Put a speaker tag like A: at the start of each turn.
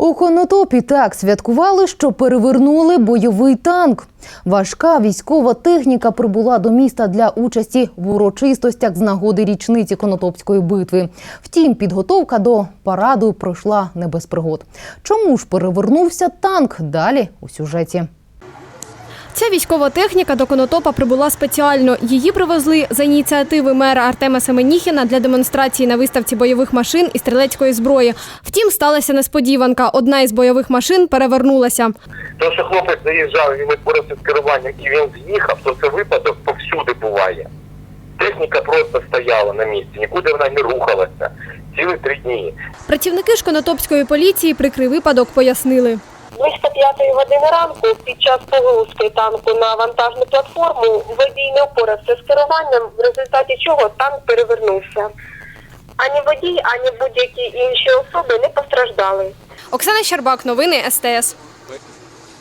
A: У Конотопі так святкували, що перевернули бойовий танк. Важка військова техніка прибула до міста для участі в урочистостях з нагоди річниці Конотопської битви. Втім, підготовка до параду пройшла не без пригод. Чому ж перевернувся танк? Далі у сюжеті.
B: Ця військова техніка до Конотопа прибула спеціально. Її привезли за ініціативи мера Артема Семеніхіна для демонстрації на виставці бойових машин і стрілецької зброї. Втім, сталася несподіванка. Одна із бойових машин перевернулася.
C: То, що хлопець заїжджав, він відборився з керуванням і він з'їхав, то це випадок повсюди буває. Техніка просто стояла на місці, нікуди вона не рухалася. Цілих три дні.
B: Працівники ж Конотопської поліції прикрий випадок пояснили.
D: П'ятої години ранку під час погрузки танку на вантажну платформу водій не впорався з керуванням, в результаті чого танк перевернувся. Ані водій, ані будь-які інші особи не постраждали.
B: Оксана Щербак, новини СТС.